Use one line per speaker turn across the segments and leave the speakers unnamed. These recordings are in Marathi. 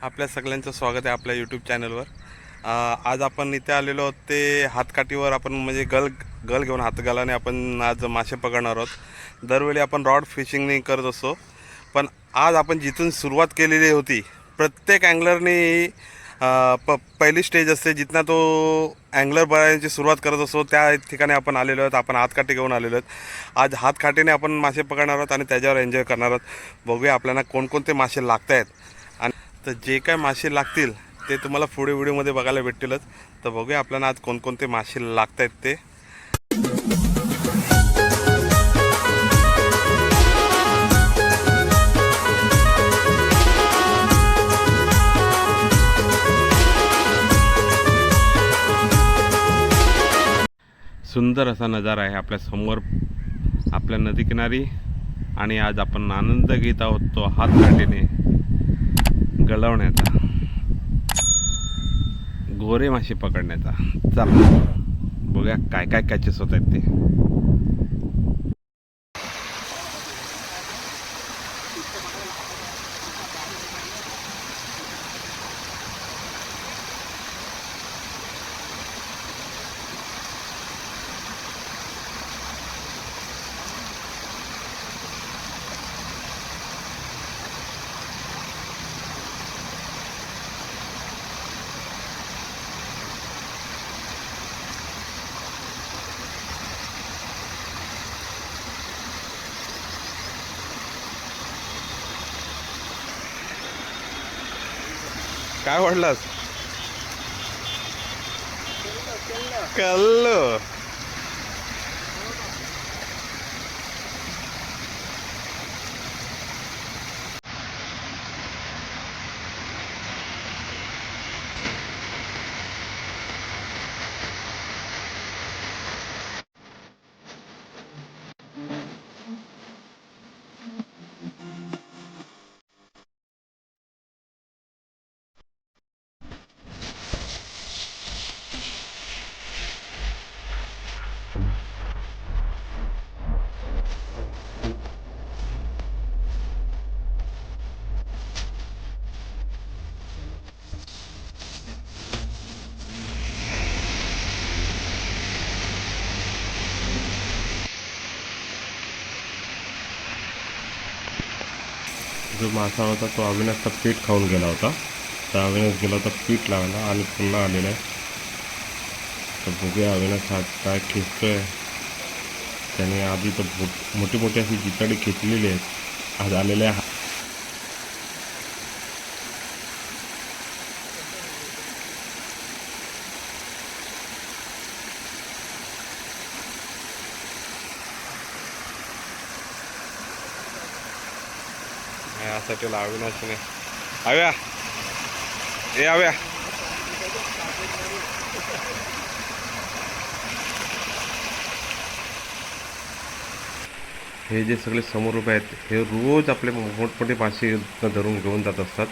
आपल्या सगळ्यांचं स्वागत आहे आपल्या यूट्यूब चॅनलवर आज आपण इथे आलेलो आहोत ते हातकाठीवर आपण म्हणजे गल गल घेऊन हातगालाने आपण आज मासे पकडणार आहोत. दरवेळी आपण रॉड फिशिंगने करत असतो. पण आज आपण जिथून सुरुवात केलेली होती प्रत्येक अँगलरनी प पहिली स्टेज असते जिथनं तो अँगलर बळायची सुरुवात करत असतो त्या ठिकाणी आपण आलेलो आहोत आपण हातकाठी घेऊन आलेलो आहोत. आज हातकाठीने आपण मासे पकडणार आहोत आणि त्याच्यावर एन्जॉय करणार आहोत. बघूया आपल्याला कोणकोणते मासे लागत आहेत आणि तर जे काय मासे लागतील ते तुम्हाला पुढे व्हिडिओमध्ये बघायला भेटतीलच. तर बघूया आपल्याला आज कोणकोणते मासे लागत आहेत ते. सुंदर असा नजारा आहे आपल्यासमोर आपल्या नदीकिनारी आणि आज आपण आनंद घेत आहोत तो हात काठीने गळवण्याचा. गोरे मासे पकडण्याचा. चला. बघूया काय काय कॅचेस होत आहेत ते. काय वाढलास? कल्लो
जो मासा होता तो अविनाशचा पीठ खाऊन गेला होता. तर अविनाश गेला होता पीठ लावायला आणि पुन्हा आलेला आहे. तर बघूया अविनाश हा काय खेचतोय. त्याने आधी तर मोठी मोठी अशी जिताडी खेचलेली आहेत. आज आलेल्या हा
अविनाशने. आव्या. ए आव्या. हे जे सगळे समोर उभे आहेत हे रोज आपले मोठमोठे मासे धरून घेऊन जात असतात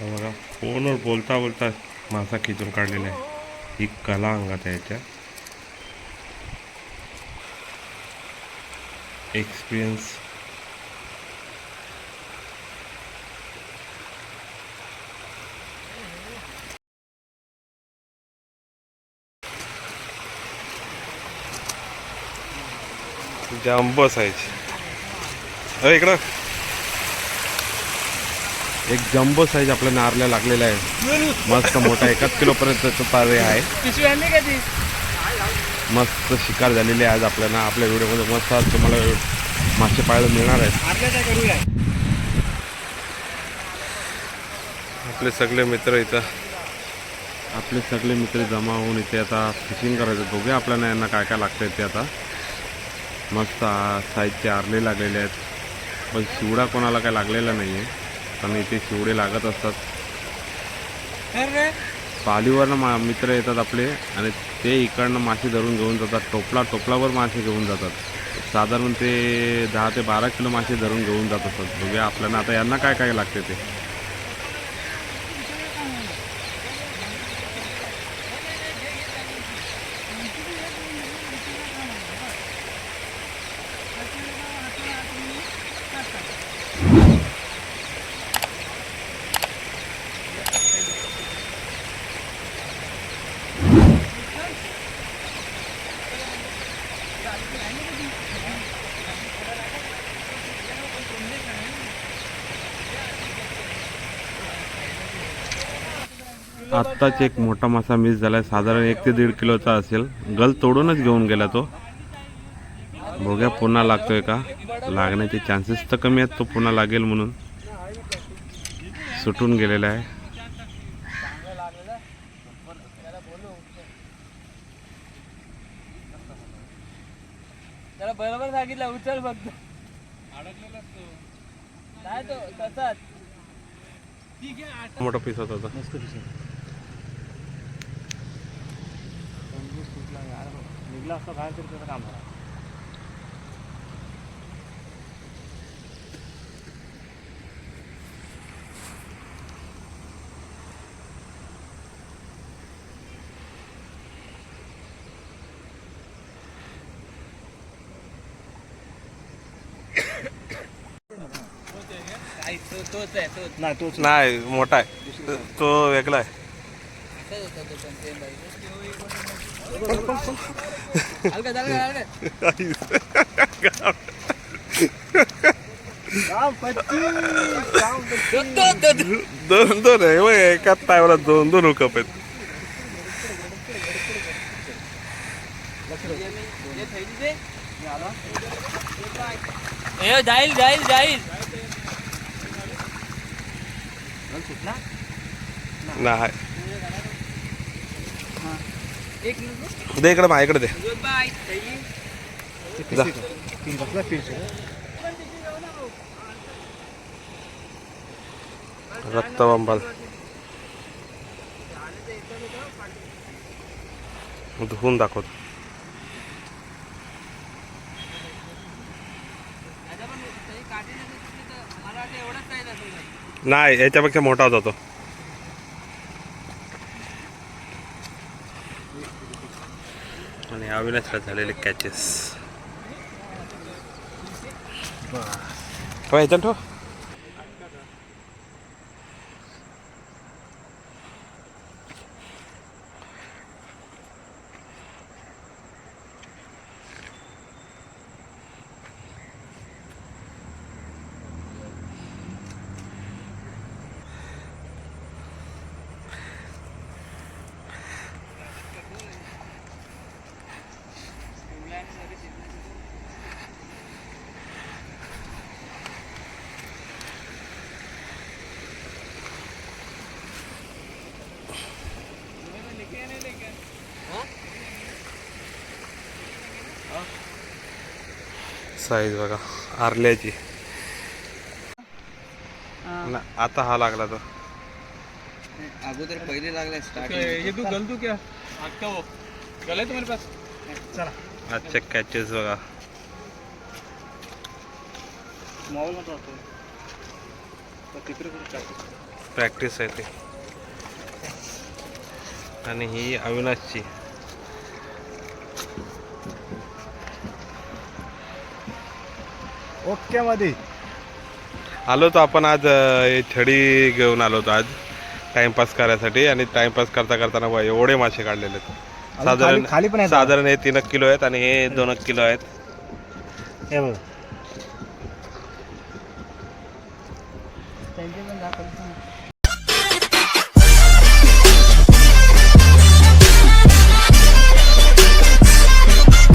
हा बघा फोनवर बोलता बोलता मासा खिचून काढलेला आहे ही कला अंगात आहे याच्या एक्सपिरियन्स
जांब साईज अरे इकडं. एक जम्बो साईज आपल्या नारला लागलेला आहे. मस्त मोठा एकाच किलोपर्यंत पारे आहे. मस्त शिकार झालेली आहे आज आपल्याला. आपल्या व्हिडिओमध्ये मस्त आज तुम्हाला मासे पाहायला मिळणार आहेत आपले सगळे मित्र इथं. आपले सगळे मित्र जमा होऊन इथे आता फिशिंग करायचं. बघूया आपल्याला यांना काय काय लागतं ते आता. मस्त साईडचे आरले लागलेले आहेत. पण शिवडा कोणाला काय लागलेला नाही आहे कारण इथे शिवडे लागत असतात. पालीवरनं मा मित्र येतात आपले आणि ते इकडनं मासे धरून घेऊन जातात. टोपला टोपलावर मासे घेऊन जातात. साधारण ते दहा ते बारा किलो मासे धरून घेऊन जात असतात. बघूया आपल्याला आता यांना काय काय लागते ते. आत्ताच एक मोठा मासा मिस झालाय. साधारण एक ते दीड किलोचा असेल. गल तोडूनच घेऊन गेला तो. बघूया पुन्हा लागतोय का? लागण्याचे चान्सेस तर कमी आहेत तो पुन्हा लागेल म्हणून. सुटून गेलेला आहे.
त्याला बरोबर सांगितलं उचल फक्त. नाही तो तसाच.
मोठा पीस होता तो.
निघला असता बाहेर तरी त्याचं काम झालं नाही
मोठा आहे. तो वेगळा आहे. दोन दोन आहे होय, एकाच टायमाला दोन दोन हुकअप आहेत
ए जाईल जाईल जाईल
नाही
एक मिनिट
दे इकडे माझ्याकडे दे
रक्त
जा रक्तबंबाल धुवून दाखवतो.
नाही
याच्यापेक्षा मोठा होता तो. आणि अविनाशला झालेले कॅचेस पाहिजे ठो साईज बघा आरल्याची. ना, आता हा लागला तो.
अगोदर पहिले लागला
ये तू गल तू क्या? आपका वो? गल है तुम्हारे पास? चला.
आजचे कॅचेस बघा.
मध्ये तर
प्रॅक्टिस आहे ते. आणि ही अविनाशची.
ओके मध्ये
आलो होतो आपण आज अं, हे छडी घेऊन आलो होतो आज टाइमपास करायसाठी. आणि टाइमपास करता करताना बघा एवढे मासे काढलेले आहेत. साधारण
खाली- खाली पण आहेत
साधारण हे तीन किलो आहेत आणि हे दोन किलो आहेत.
हे बघ.